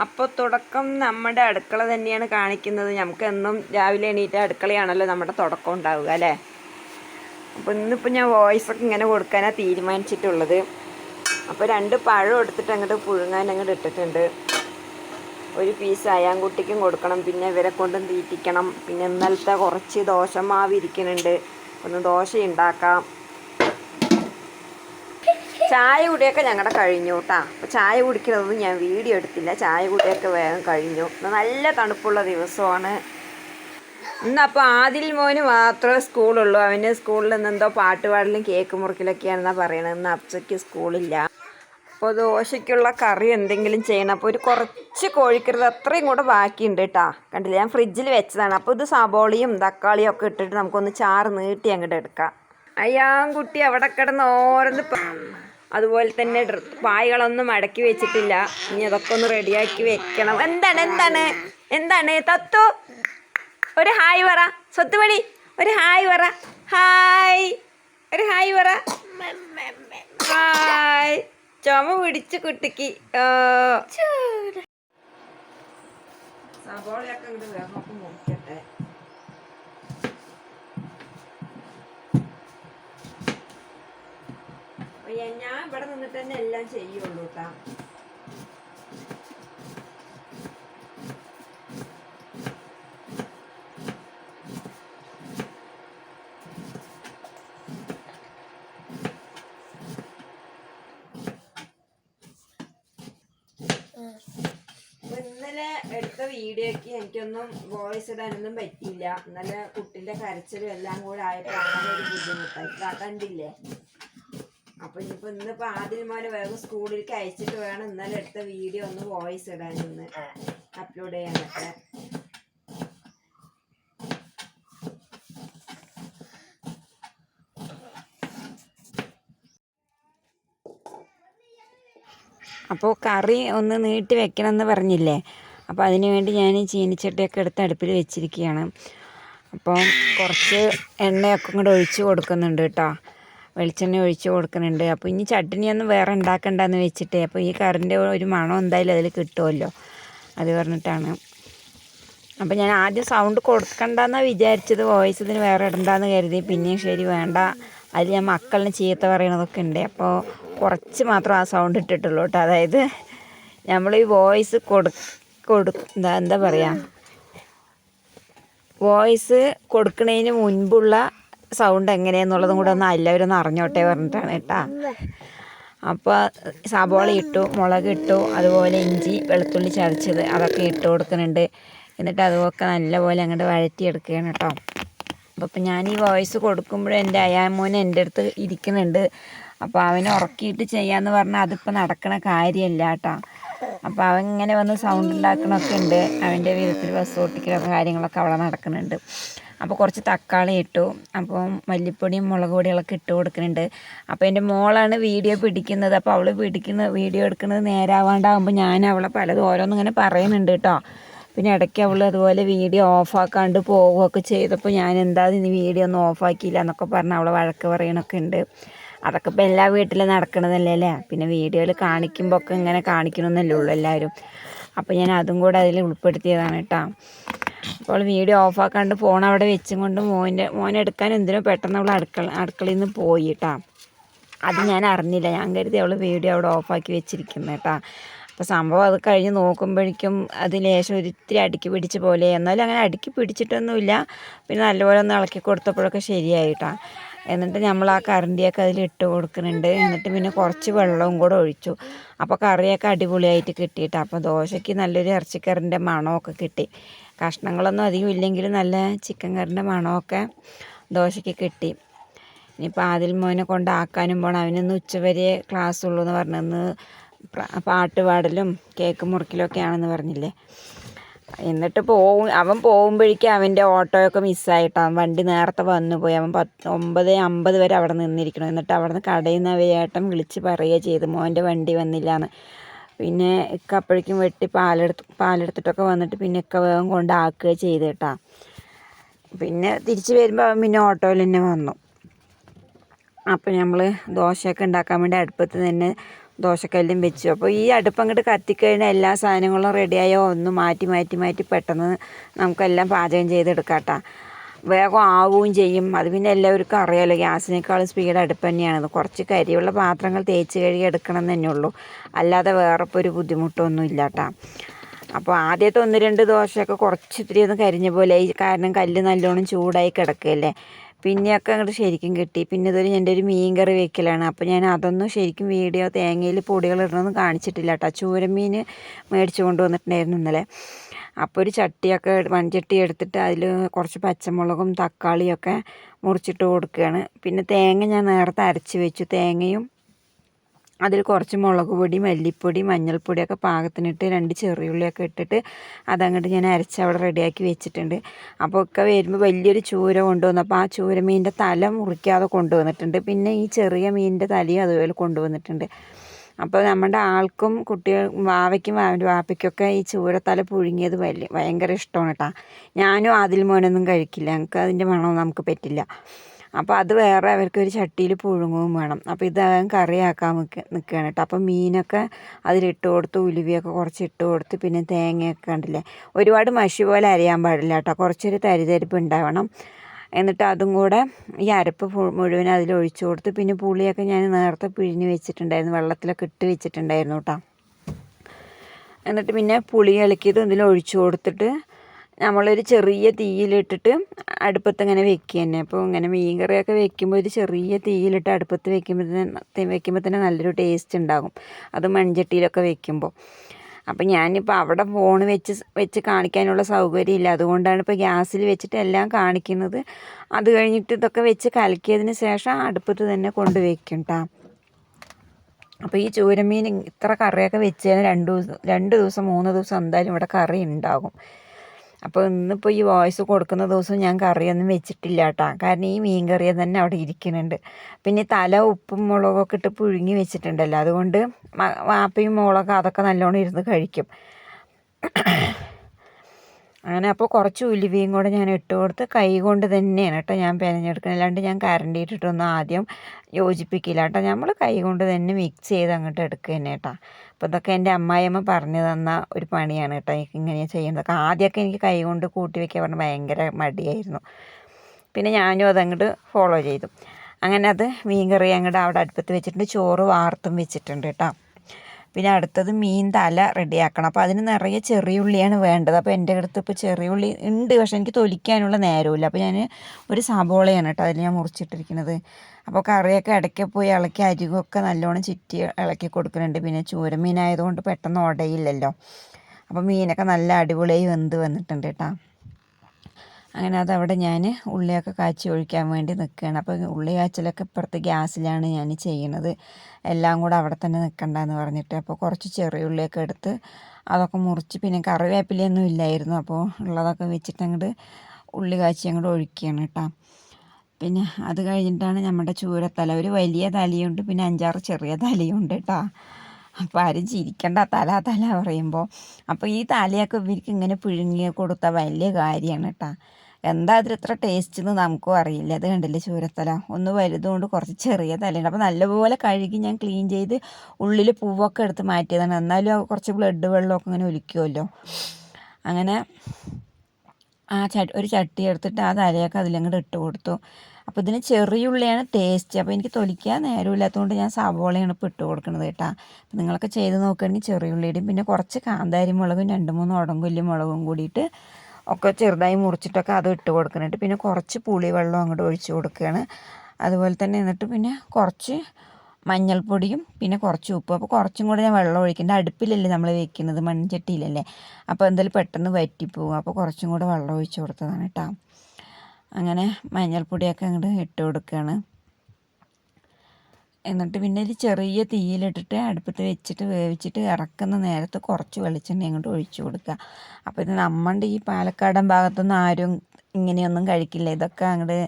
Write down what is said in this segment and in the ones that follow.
അപ്പോൾ തുടക്കം നമ്മുടെ അടുക്കള തന്നെയാണ് കാണിക്കുന്നത്. നമുക്ക് എന്നും രാവിലെ എണീറ്റ അടുക്കളയാണല്ലോ നമ്മുടെ തുടക്കം ഉണ്ടാവുക അല്ലേ? അപ്പോൾ ഇന്നിപ്പോൾ ഞാൻ വോയിസ് ഒക്കെ ഇങ്ങനെ കൊടുക്കാനാണ് തീരുമാനിച്ചിട്ടുള്ളത്. അപ്പോൾ രണ്ട് പഴം എടുത്തിട്ട് അങ്ങോട്ട് പുഴുങ്ങാൻ അങ്ങോട്ട് ഇട്ടിട്ടുണ്ട്. ഒരു പീസ് അയാൻകുട്ടിക്കും കൊടുക്കണം പിന്നെ ഇവരെ കൊണ്ടും തീറ്റിക്കണം. പിന്നെ ഇന്നലത്തെ കുറച്ച് ദോശമാവ് ഇരിക്കുന്നുണ്ട്. ഒന്ന് ദോശ ഉണ്ടാക്കാം ചായ കുടിയൊക്കെ ഞങ്ങളുടെ കഴിഞ്ഞു കേട്ടാ അപ്പോൾ ചായ കുടിക്കുന്നതൊന്നും ഞാൻ വീഡിയോ എടുത്തില്ല. ചായ കുടിയൊക്കെ വേഗം കഴിഞ്ഞു. നല്ല തണുപ്പുള്ള ദിവസമാണ്. ഇന്നപ്പോൾ ആദിൽ മോന് മാത്രമേ സ്കൂളുള്ളൂ. അവന് സ്കൂളിൽ നിന്ന് എന്തോ പാട്ടുപാടലും കേക്ക് മുറിക്കലൊക്കെയാണെന്നാണ് പറയണത്. ഇന്ന് അപ്പച്ചയ്ക്ക് സ്കൂളില്ല. അപ്പോൾ ദോശയ്ക്കുള്ള കറി എന്തെങ്കിലും ചെയ്യണം. അപ്പോൾ ഒരു കുറച്ച് കോഴിക്കരുത് അത്രയും കൂടെ ബാക്കിയുണ്ട് കേട്ടോ കണ്ടില്ല? ഞാൻ ഫ്രിഡ്ജിൽ വെച്ചതാണ്. അപ്പോൾ ഇത് സബോളിയും തക്കാളിയും ഒക്കെ ഇട്ടിട്ട് നമുക്കൊന്ന് ചാറ് നീട്ടി അങ്ങോട്ട് എടുക്കാം. അയ്യാൻകുട്ടി അവിടെ കിടന്ന് ഓരോന്ന് അതുപോലെ തന്നെ പായകളൊന്നും അടക്കി വെച്ചിട്ടില്ല. ഇനി അതൊക്കെ ഒന്ന് റെഡിയാക്കി വെക്കണം. എന്താണ് എന്താണ്? എന്താണ്? തത്തു ഒരു ഹായ് പറ. സ്വത്തുമണി ഒരു ഹായ് പറ. ഹായ് ഒരു ഹായ് പറ. ഹായ്. ചുമ പിടിച്ചു കുട്ടിക്ക്. സബോളയൊക്കെ ഇങ്ങോട്ട് വേഗം ഒക്കെ മുറിക്കട്ടെ അപ്പൊ ഞാൻ- ഞാൻ ഇവിടെ നിന്നിട്ട് തന്നെ എല്ലാം ചെയ്യുള്ളൂ കേട്ടാ വീഡിയോക്ക് എനിക്കൊന്നും വോയിസ് ഇടാനൊന്നും പറ്റിയില്ല. ഇന്നലെ കുട്ടിന്റെ കരച്ചിലും എല്ലാം കൂടെ ആയപ്പോൾ ആകെ ഒരു ബുദ്ധിമുട്ടായി. കണ്ടില്ലേ? അപ്പൊ ഇനിയിപ്പോ ഇന്നിപ്പോ ആദ്യം വേഗം സ്കൂളിലേക്ക് അയച്ചിട്ട് വേണം ഇന്നലെ എടുത്ത വീഡിയോ ഒന്ന് വോയിസ് ഇടാൻ ഇന്ന് അപ്ലോഡ് ചെയ്യാനൊക്കെ. അപ്പോൾ കറി ഒന്ന് നീട്ടി വെക്കണം എന്ന് പറഞ്ഞില്ലേ? അപ്പോൾ അതിന് വേണ്ടി ഞാൻ ചീനിച്ചട്ടിയൊക്കെ എടുത്ത് അടുപ്പിൽ വെച്ചിരിക്കുകയാണ്. അപ്പോൾ കുറച്ച് എണ്ണയൊക്കെ ഇങ്ങോട്ട് ഒഴിച്ച് കൊടുക്കുന്നുണ്ട് കേട്ടോ. വെളിച്ചെണ്ണ ഒഴിച്ച് കൊടുക്കുന്നുണ്ട്. അപ്പോൾ ഇനി ചട്ടിനിയൊന്നും വേറെ ഉണ്ടാക്കണ്ടെന്ന് വെച്ചിട്ട് അപ്പോൾ ഈ കറിന്റെ ഒരു മണം എന്തായാലും അതിൽ കിട്ടുമല്ലോ അത് പറഞ്ഞിട്ടാണ്. അപ്പോൾ ഞാൻ ആദ്യം സൗണ്ട് കൊടുക്കണ്ടെന്നാണ് വിചാരിച്ചത് വോയിസ് ഇതിന് വേറെ ഇടണ്ടെന്ന് കരുതി. പിന്നെയും ശരി വേണ്ട. അതിൽ ഞാൻ മക്കളിന് ചീത്ത പറയണതൊക്കെ ഉണ്ട്. അപ്പോൾ കുറച്ച് മാത്രം ആ സൗണ്ട് ഇട്ടിട്ടുള്ളൂ കേട്ടോ. അതായത് നമ്മൾ ഈ വോയിസ് കൊടു കൊടു എന്താ എന്താ പറയുക വോയിസ് കൊടുക്കുന്നതിന് മുൻപുള്ള സൗണ്ട് എങ്ങനെയെന്നുള്ളതും കൂടെ ഒന്ന് എല്ലാവരും ഒന്ന് അറിഞ്ഞോട്ടെ പറഞ്ഞിട്ടാണ് കേട്ടാ. അപ്പോൾ സബോള ഇട്ടു മുളക് ഇട്ടു അതുപോലെ ഇഞ്ചി വെളുത്തുള്ളി ചതച്ചത് അതൊക്കെ ഇട്ട് കൊടുക്കുന്നുണ്ട്. എന്നിട്ട് അതൊക്കെ നല്ലപോലെ അങ്ങോട്ട് വഴറ്റിയെടുക്കുകയാണ് കേട്ടോ. അപ്പോൾ ഇപ്പം ഞാൻ ഈ വോയിസ് കൊടുക്കുമ്പോഴും എന്റെ അയാമോൻ എന്റെ അടുത്ത് ഇരിക്കുന്നുണ്ട്. അപ്പോൾ അവനെ ഉറക്കിയിട്ട് ചെയ്യാമെന്ന് പറഞ്ഞാൽ അതിപ്പോൾ നടക്കണ കാര്യമല്ല കേട്ടോ. അപ്പോൾ അവൻ ഇങ്ങനെ വന്ന് സൗണ്ട് ഉണ്ടാക്കണമൊക്കെ ഉണ്ട്. അവന്റെ വിധത്തിൽ ബസ് ഓട്ടിക്കലൊക്കെ കാര്യങ്ങളൊക്കെ അവിടെ നടക്കുന്നുണ്ട്. അപ്പോൾ കുറച്ച് തക്കാളി ഇട്ടു. അപ്പോൾ മല്ലിപ്പൊടിയും മുളക് പൊടികളൊക്കെ ഇട്ട് കൊടുക്കുന്നുണ്ട്. അപ്പോൾ എന്റെ മോളാണ് വീഡിയോ പിടിക്കുന്നത്. അപ്പോൾ അവൾ പിടിക്കുന്ന വീഡിയോ എടുക്കുന്നത് നേരാവാണ്ടാകുമ്പോൾ ഞാൻ അവളെ പലതും ഇങ്ങനെ പറയുന്നുണ്ട് കേട്ടോ. പിന്നെ ഇടയ്ക്ക് അവൾ അതുപോലെ വീഡിയോ ഓഫാക്കാണ്ട് പോവുകയൊക്കെ ചെയ്തപ്പോൾ ഞാൻ എന്താ ഇനി വീഡിയോ ഒന്നും ഓഫാക്കിയില്ല എന്നൊക്കെ പറഞ്ഞ് അവളെ വഴക്ക് പറയണൊക്കെ ഉണ്ട്. അതൊക്കെ ഇപ്പോൾ എല്ലാ വീട്ടിലും നടക്കണതല്ലേ അല്ലേ? പിന്നെ വീഡിയോയിൽ കാണിക്കുമ്പോൾ ഒക്കെ ഇങ്ങനെ കാണിക്കണമെന്നല്ലേ ഉള്ളൂ എല്ലാവരും. അപ്പോൾ ഞാൻ അതും കൂടെ അതിൽ ഉൾപ്പെടുത്തിയതാണ് കേട്ടോ. അപ്പോൾ വീഡിയോ ഓഫാക്കാണ്ട് ഫോൺ അവിടെ വെച്ചും കൊണ്ട് മോന്റെ മോനെടുക്കാൻ എന്തിനോ പെട്ടെന്ന് അവൾ അടുക്കള അടുക്കളയിൽ നിന്ന് പോയി കേട്ടോ അത് ഞാൻ അറിഞ്ഞില്ല. ഞാൻ കരുതി അവൾ വീഡിയോ അവിടെ ഓഫാക്കി വെച്ചിരിക്കുന്നത് കേട്ടോ അപ്പോൾ സംഭവം അത് കഴിഞ്ഞ് നോക്കുമ്പോഴേക്കും അത് ലേശം ഒരിത്തിരി അടുക്കി പിടിച്ച പോലെ. എന്നാലും അങ്ങനെ അടുക്കി പിടിച്ചിട്ടൊന്നുമില്ല. പിന്നെ നല്ലപോലെ ഒന്ന് ഇളക്കി കൊടുത്തപ്പോഴൊക്കെ ശരിയായി കേട്ടോ എന്നിട്ട് നമ്മൾ ആ കറണ്ടിയൊക്കെ അതിലിട്ട് കൊടുക്കുന്നുണ്ട്. എന്നിട്ട് പിന്നെ കുറച്ച് വെള്ളവും കൂടെ ഒഴിച്ചു. അപ്പോൾ കറിയൊക്കെ അടിപൊളിയായിട്ട് കിട്ടിയിട്ട് അപ്പോൾ ദോശയ്ക്ക് നല്ലൊരു ഇറച്ചിക്കറിന്റെ മണമൊക്കെ കിട്ടി. കഷ്ണങ്ങളൊന്നും അധികം ഇല്ലെങ്കിലും നല്ല ചിക്കൻ കറിന്റെ മണമൊക്കെ ദോശയ്ക്ക് കിട്ടി. ഇനിയിപ്പോൾ ആദിൽ മോനെ കൊണ്ടാക്കാനും പോകണം അവനൊന്ന് ഉച്ചവരെ ക്ലാസ് ഉള്ളൂ എന്ന് പറഞ്ഞന്ന് പാട്ട് പാടലും കേക്ക് മുറിക്കലൊക്കെ ആണെന്ന് പറഞ്ഞില്ലേ. എന്നിട്ട് പോവും. അവൻ പോകുമ്പോഴേക്കും അവന്റെ ഓട്ടോയൊക്കെ മിസ്സായിട്ടാണ് വണ്ടി നേരത്തെ വന്നു പോയി. അവൻ പത്ത് ഒമ്പത് അമ്പത് വരെ അവിടെ നിന്നിരിക്കണം. എന്നിട്ട് അവിടെ നിന്ന് കടയിൽ നിന്ന് അവയേട്ടം വിളിച്ച് പറയുക ചെയ്തു. മോന്റെ വണ്ടി വന്നില്ല എന്ന് പിന്നെ ഇക്ക അപ്പോഴേക്കും വെട്ടി പാലെടുത്ത് പാലെടുത്തിട്ടൊക്കെ വന്നിട്ട് പിന്നെ ഇക്ക വേഗം കൊണ്ടാക്കുക ചെയ്ത് കേട്ടാ. പിന്നെ തിരിച്ച് വരുമ്പോൾ അവൻ പിന്നെ ഓട്ടോയിൽ തന്നെ വന്നു. അപ്പോൾ നമ്മൾ ദോശയൊക്കെ ഉണ്ടാക്കാൻ വേണ്ടി അടുപ്പത്ത് തന്നെ ദോശക്കല്ലും വെച്ചു. അപ്പോൾ ഈ അടുപ്പ് അങ്ങോട്ട് കത്തിക്കഴിഞ്ഞാൽ എല്ലാ സാധനങ്ങളും റെഡിയായോ ഒന്ന് മാറ്റി മാറ്റി മാറ്റി പെട്ടെന്ന് നമുക്കെല്ലാം പാചകം ചെയ്തെടുക്കാം കേട്ടോ. വേഗം ആവുകയും ചെയ്യും. അത് പിന്നെ എല്ലാവർക്കും അറിയാമല്ലോ ഗ്യാസിനേക്കാളും സ്പീഡ് അടുപ്പ് തന്നെയാണ് കുറച്ച് കരിയുള്ള പാത്രങ്ങൾ തേച്ച് കഴുകി എടുക്കണം തന്നെ ഉള്ളൂ അല്ലാതെ വേറെ ഇപ്പോൾ ഒരു ബുദ്ധിമുട്ടൊന്നും ഇല്ല കേട്ടോ അപ്പോൾ ആദ്യത്തെ ഒന്ന് രണ്ട് ദോശയൊക്കെ കുറച്ച് ഇത്തിരി ഒന്ന് കരിഞ്ഞ പോലെ. കാരണം കല്ല് നല്ലോണം ചൂടായി കിടക്കുകയല്ലേ? പിന്നെയൊക്കെ അങ്ങോട്ട് ശരിക്കും കിട്ടി. പിന്നെ ഇതൊരു എന്റെ ഒരു മീൻ കറി വെക്കലാണ്. അപ്പോൾ ഞാൻ അതൊന്നും ശരിക്കും വീഡിയോ തേങ്ങയിൽ പൊടികൾ ഇടണമെന്ന് കാണിച്ചിട്ടില്ല കേട്ടോ. ചൂരമീൻ മേടിച്ചു കൊണ്ടുവന്നിട്ടുണ്ടായിരുന്നു ഇന്നലെ. അപ്പോൾ ഒരു ചട്ടിയൊക്കെ മൺചട്ടി എടുത്തിട്ട് അതിൽ കുറച്ച് പച്ചമുളകും തക്കാളിയൊക്കെ മുറിച്ചിട്ട് കൊടുക്കുകയാണ്. പിന്നെ തേങ്ങ ഞാൻ നേരത്തെ അരച്ച് വെച്ചു. തേങ്ങയും അതിൽ കുറച്ച് മുളക് പൊടി മല്ലിപ്പൊടി മഞ്ഞൾപ്പൊടിയൊക്കെ പാകത്തിനിട്ട് രണ്ട് ചെറിയുള്ളിയൊക്കെ ഇട്ടിട്ട് അതങ്ങോട്ട് ഞാൻ അരച്ച് അവിടെ റെഡിയാക്കി വെച്ചിട്ടുണ്ട്. അപ്പോൾ ഒക്കെ വരുമ്പോൾ വലിയൊരു ചൂര കൊണ്ടുവന്നു. അപ്പോൾ ആ ചൂര മീനിന്റെ തല മുറിക്കാതെ കൊണ്ടുവന്നിട്ടുണ്ട്. പിന്നെ ഈ ചെറിയ മീനിന്റെ തലയും അതുപോലെ കൊണ്ടുവന്നിട്ടുണ്ട്. അപ്പോൾ നമ്മുടെ ആൾക്കും കുട്ടികൾ വാവയ്ക്കും വാവന്റെ വാപ്പയ്ക്കൊക്കെ ഈ ചൂരത്തല പുഴുങ്ങിയത് വലിയ ഭയങ്കര ഇഷ്ടമാണ് കേട്ടോ ഞാനും അതിൽ മോനൊന്നും കഴിക്കില്ല. ഞങ്ങൾക്ക് അതിന്റെ മണമൊന്നും നമുക്ക് പറ്റില്ല. അപ്പോൾ അത് വേറെ അവർക്കൊരു ചട്ടിയിൽ പുഴുങ്ങുകയും വേണം. അപ്പോൾ ഇത് കറിയാക്കാൻ നിൽക്കുക നിൽക്കുകയാണ് കേട്ടോ അപ്പോൾ മീനൊക്കെ അതിലിട്ട് കൊടുത്ത് ഉലുവയൊക്കെ കുറച്ച് ഇട്ട് കൊടുത്ത് പിന്നെ തേങ്ങയൊക്കെ കണ്ടില്ലേ? ഒരുപാട് മഷി പോലെ അരിയാൻ പാടില്ല കേട്ടോ കുറച്ചൊരു തരിതരിപ്പ് ഉണ്ടാവണം. എന്നിട്ട് അതും കൂടെ ഈ അരപ്പ് മുഴുവൻ അതിൽ ഒഴിച്ചു കൊടുത്ത് പിന്നെ പുളിയൊക്കെ ഞാൻ നേരത്തെ പിഴിഞ്ഞ് വെച്ചിട്ടുണ്ടായിരുന്നു. വെള്ളത്തിലൊക്കെ ഇട്ട് വെച്ചിട്ടുണ്ടായിരുന്നു കേട്ടോ എന്നിട്ട് പിന്നെ പുളി ഇളക്കിയത് ഇതിൽ ഒഴിച്ചു കൊടുത്തിട്ട് നമ്മളൊരു ചെറിയ തീയിലിട്ടിട്ട് അടുപ്പത്ത് ഇങ്ങനെ വെക്കുക തന്നെ. അപ്പോൾ ഇങ്ങനെ മീൻ കറിയൊക്കെ വെക്കുമ്പോൾ ഒരു ചെറിയ തീയിലിട്ട് അടുപ്പത്ത് വെക്കുമ്പോഴത്തേന് വെക്കുമ്പോൾ തന്നെ നല്ലൊരു ടേസ്റ്റ് ഉണ്ടാകും. അത് മൺചട്ടിയിലൊക്കെ വെക്കുമ്പോൾ. അപ്പം ഞാനിപ്പോൾ അവിടെ ഫോൺ വെച്ച് വെച്ച് കാണിക്കാനുള്ള സൗകര്യം ഇല്ല. അതുകൊണ്ടാണ് ഇപ്പോൾ ഗ്യാസിൽ വെച്ചിട്ട് എല്ലാം കാണിക്കുന്നത്. അത് കഴിഞ്ഞിട്ട് ഇതൊക്കെ വെച്ച് കലക്കിയതിന് ശേഷം അടുപ്പത്ത് തന്നെ കൊണ്ട് വെക്കും കേട്ടോ അപ്പോൾ ഈ ചൂരമീൻ ഇത്ര കറിയൊക്കെ വെച്ച് കഴിഞ്ഞാൽ രണ്ട് ദിവസം രണ്ട് ദിവസം മൂന്ന് ദിവസം എന്തായാലും ഇവിടെ കറി ഉണ്ടാകും. അപ്പോൾ ഇന്നിപ്പോൾ ഈ വോയിസ് കൊടുക്കുന്ന ദിവസം ഞാൻ കറിയൊന്നും വെച്ചിട്ടില്ല കേട്ടോ കാരണം ഈ മീൻ കറി തന്നെ അവിടെ ഇരിക്കുന്നുണ്ട്. പിന്നെ തല ഉപ്പും മുളകൊക്കെ ഇട്ട് പുഴുങ്ങി വെച്ചിട്ടുണ്ടല്ലോ. അതുകൊണ്ട് വാപ്പയും മുളകും അതൊക്കെ നല്ലോണം ഇരുന്ന് കഴിക്കും. അങ്ങനെ അപ്പോൾ കുറച്ച് ഉലുവയും കൂടെ ഞാൻ ഇട്ട് കൊടുത്ത് കൈ കൊണ്ട് തന്നെയാണ് കേട്ടോ ഞാൻ പെനഞ്ഞെടുക്കുന്നത് അല്ലാണ്ട് ഞാൻ കരണ്ടി ഇട്ടിട്ടൊന്നും ആദ്യം യോജിപ്പിക്കില്ല കേട്ടോ. നമ്മൾ കൈ കൊണ്ട് തന്നെ മിക്സ് ചെയ്ത് അങ്ങോട്ട് എടുക്കുക തന്നെ കേട്ടോ. അപ്പോൾ ഇതൊക്കെ എന്റെ അമ്മായിയമ്മ പറഞ്ഞു തന്ന ഒരു പണിയാണ് കേട്ടോ. ഇങ്ങനെയാണ് ചെയ്യുന്നത് ആദ്യമൊക്കെ എനിക്ക് കൈ കൊണ്ട് കൂട്ടി വയ്ക്കാൻ പറഞ്ഞാൽ ഭയങ്കര മടിയായിരുന്നു. പിന്നെ ഞാനും അതങ്ങോട്ട് ഫോളോ ചെയ്തു. അങ്ങനെ അത് മീൻ കറി അങ്ങോട്ട് അവിടെ അടുപ്പത്ത് വെച്ചിട്ടുണ്ട്. ചോറ് വാർത്തും വെച്ചിട്ടുണ്ട് കേട്ടോ. പിന്നെ അടുത്തത് മീൻ തല റെഡിയാക്കണം. അപ്പോൾ അതിന് നിറയെ ചെറിയ ഉള്ളിയാണ് വേണ്ടത്. അപ്പോൾ എന്റെ അടുത്ത് ഇപ്പോൾ ചെറിയ ഉള്ളി ഉണ്ട്. പക്ഷേ എനിക്ക് തൊലിക്കാനുള്ള നേരമില്ല അപ്പോൾ ഞാൻ ഒരു സബോളയാണ് കേട്ടോ അതിൽ ഞാൻ മുറിച്ചിട്ടിരിക്കുന്നത്. അപ്പോൾ കറിയൊക്കെ ഇടയ്ക്ക് പോയി ഇളക്കി അരികൊക്കെ നല്ലോണം ചുറ്റി ഇളക്കി കൊടുക്കുന്നുണ്ട്. പിന്നെ ചൂരമീനായതുകൊണ്ട് പെട്ടെന്ന് ഉടയില്ലല്ലോ അപ്പോൾ മീനൊക്കെ നല്ല അടിപൊളിയായി വെന്ത് വന്നിട്ടുണ്ട് കേട്ടോ. അങ്ങനെ അതവിടെ ഞാൻ ഉള്ളിയൊക്കെ കാച്ചി ഒഴിക്കാൻ വേണ്ടി നിൽക്കുകയാണ് അപ്പോൾ ഉള്ളി കാച്ചിലൊക്കെ ഇപ്പുറത്ത് ഗ്യാസിലാണ് ഞാൻ ചെയ്യുന്നത് എല്ലാം കൂടെ അവിടെ തന്നെ നിൽക്കണ്ടെന്ന് പറഞ്ഞിട്ട് അപ്പോൾ കുറച്ച് ചെറിയ ഉള്ളിയൊക്കെ എടുത്ത് അതൊക്കെ മുറിച്ച് പിന്നെ കറിവേപ്പിലയൊന്നും ഇല്ലായിരുന്നു. അപ്പോൾ ഉള്ളതൊക്കെ വെച്ചിട്ട് അങ്ങോട്ട് ഉള്ളി കാച്ചി അങ്ങോട്ട് ഒഴിക്കുകയാണ് കേട്ടോ. പിന്നെ അത് കഴിഞ്ഞിട്ടാണ് നമ്മുടെ ചൂരത്തല. ഒരു വലിയ തലയുണ്ട് പിന്നെ അഞ്ചാറ് ചെറിയ തലയുണ്ട് കേട്ടോ. അപ്പോൾ ആരും ചിരിക്കണ്ട തല തല പറയുമ്പോൾ അപ്പോൾ ഈ തലയൊക്കെ ഇവർക്ക് ഇങ്ങനെ പുഴുങ്ങി കൊടുത്ത വലിയ കാര്യമാണ് കേട്ടോ എന്താ അതിൽ ഇത്ര ടേസ്റ്റ് എന്ന് നമുക്കും അറിയില്ല. അത് കണ്ടില്ലേ ചൂരത്തല? ഒന്ന് വലുതുകൊണ്ട് കുറച്ച് ചെറിയ തലയുണ്ട്. അപ്പോൾ നല്ലപോലെ കഴുകി ഞാൻ ക്ലീൻ ചെയ്ത് ഉള്ളിൽ പൂവൊക്കെ എടുത്ത് മാറ്റിയതാണ്. എന്നാലും കുറച്ച് ബ്ലഡ് വെള്ളമൊക്കെ ഇങ്ങനെ ഒലിക്കുമല്ലോ അങ്ങനെ ആ ചട്ടി ഒരു ചട്ടി എടുത്തിട്ട് ആ തലയൊക്കെ അതിലങ്ങോട്ട് ഇട്ട് കൊടുത്തു. അപ്പോൾ ഇതിന് ചെറിയ ഉള്ളിയാണ് ടേസ്റ്റ് അപ്പോൾ എനിക്ക് തൊലിക്കാൻ നേരമില്ലാത്തതുകൊണ്ട് ഞാൻ സവോളയാണ് ഇപ്പോൾ ഇട്ട് കൊടുക്കുന്നത് കേട്ടോ. അപ്പോൾ നിങ്ങളൊക്കെ ചെയ്ത് നോക്കുകയാണെങ്കിൽ ചെറിയ ഉള്ളിയിടും പിന്നെ കുറച്ച് കാന്താരി മുളകും രണ്ട് മൂന്ന് ഉടങ്കുല്ലി മുളകും കൂടിയിട്ട് ഒക്കെ ചെറുതായി മുറിച്ചിട്ടൊക്കെ അത് ഇട്ട് കൊടുക്കുന്നുണ്ട്. പിന്നെ കുറച്ച് പുളിവെള്ളം അങ്ങോട്ട് ഒഴിച്ച് കൊടുക്കുകയാണ്. അതുപോലെ തന്നെ എന്നിട്ട് പിന്നെ കുറച്ച് മഞ്ഞൾപ്പൊടിയും പിന്നെ കുറച്ച് ഉപ്പും. അപ്പോൾ കുറച്ചും കൂടെ ഞാൻ വെള്ളം ഒഴിക്കേണ്ട അടുപ്പിലല്ലേ നമ്മൾ വെക്കുന്നത് മൺചട്ടിയിലല്ലേ. അപ്പോൾ എന്തായാലും പെട്ടെന്ന് വറ്റിപ്പോവും. അപ്പോൾ കുറച്ചും കൂടെ വെള്ളം ഒഴിച്ച് കൊടുത്തതാണ് കേട്ടോ. അങ്ങനെ മഞ്ഞൾപ്പൊടിയൊക്കെ അങ്ങോട്ട് ഇട്ട് കൊടുക്കുകയാണ് എന്നിട്ട് പിന്നെ ഒരു ചെറിയ തീയിലിട്ടിട്ട് അടുപ്പത്ത് വെച്ചിട്ട് വേവിച്ചിട്ട് ഇറക്കുന്ന നേരത്ത് കുറച്ച് വെളിച്ചെണ്ണ അങ്ങോട്ട് ഒഴിച്ചു കൊടുക്കുക. അപ്പോൾ ഇത് നമ്മളുടെ ഈ പാലക്കാടൻ ഭാഗത്തൊന്നും ആരും ഇങ്ങനെയൊന്നും കഴിക്കില്ല. ഇതൊക്കെ അങ്ങോട്ട്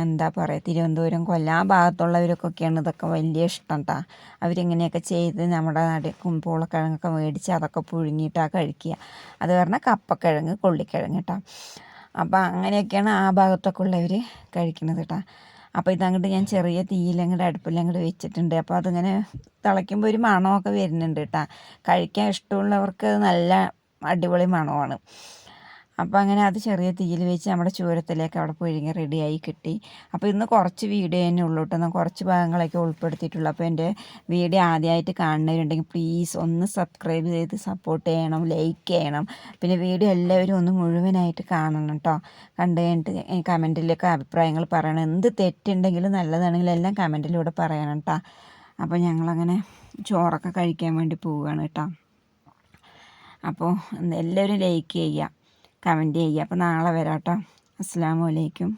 എന്താ പറയുക തിരുവനന്തപുരം കൊല്ലം ആ ഭാഗത്തുള്ളവർക്കൊക്കെയാണ് ഇതൊക്കെ വലിയ ഇഷ്ടം കേട്ടോ അവരിങ്ങനെയൊക്കെ ചെയ്ത് നമ്മുടെ നാട്ടിൽ കുമ്പോളക്കിഴങ്ങൊക്കെ മേടിച്ച് അതൊക്കെ പുഴുങ്ങിയിട്ടാണ് കഴിക്കുക. അത് പറഞ്ഞാൽ കപ്പക്കിഴങ്ങ് കൊള്ളിക്കിഴങ്ങ് കേട്ടോ അപ്പോൾ അങ്ങനെയൊക്കെയാണ് ആ ഭാഗത്തൊക്കെ ഉള്ളവർ കഴിക്കുന്നത് കേട്ടോ അപ്പോൾ ഇതങ്ങോട്ട് ഞാൻ ചെറിയ തീയിലങ്ങോട്ട് അടുപ്പിലങ്ങോട്ട് വെച്ചിട്ടുണ്ട്. അപ്പോൾ അതിങ്ങനെ തിളയ്ക്കുമ്പോൾ ഒരു മണമൊക്കെ വരുന്നുണ്ട് കേട്ടോ കഴിക്കാൻ ഇഷ്ടമുള്ളവർക്ക് നല്ല അടിപൊളി മണമാണ്. അപ്പോൾ അങ്ങനെ അത് ചെറിയ തീയിൽ വെച്ച് നമ്മുടെ ചൂരത്തിലേക്ക് അവിടെ പുഴുങ്ങി റെഡിയായി കിട്ടി. അപ്പോൾ ഇന്ന് കുറച്ച് വീഡിയോ തന്നെ ഉള്ളൂ കേട്ടോ. കുറച്ച് ഭാഗങ്ങളൊക്കെ ഉൾപ്പെടുത്തിയിട്ടുള്ളൂ. അപ്പോൾ എന്റെ വീഡിയോ ആദ്യമായിട്ട് കാണുന്നവരുണ്ടെങ്കിൽ പ്ലീസ് ഒന്ന് സബ്സ്ക്രൈബ് ചെയ്ത് സപ്പോർട്ട് ചെയ്യണം ലൈക്ക് ചെയ്യണം. പിന്നെ വീഡിയോ എല്ലാവരും ഒന്ന് മുഴുവനായിട്ട് കാണണം കേട്ടോ. കണ്ടു കഴിഞ്ഞിട്ട് കമന്റിലൊക്കെ അഭിപ്രായങ്ങൾ പറയണം. എന്ത് തെറ്റുണ്ടെങ്കിലും നല്ലതാണെങ്കിലും എല്ലാം കമന്റിലൂടെ പറയണം കേട്ടോ. അപ്പോൾ ഞങ്ങളങ്ങനെ ചോറൊക്കെ കഴിക്കാൻ വേണ്ടി പോവുകയാണ് കേട്ടോ. അപ്പോൾ എല്ലാവരും ലൈക്ക് ചെയ്യുക. കമന്റ് ചെയ്യുക. അപ്പോൾ നാളെ വരാം കേട്ടോ. അസ്സാം വലൈക്കും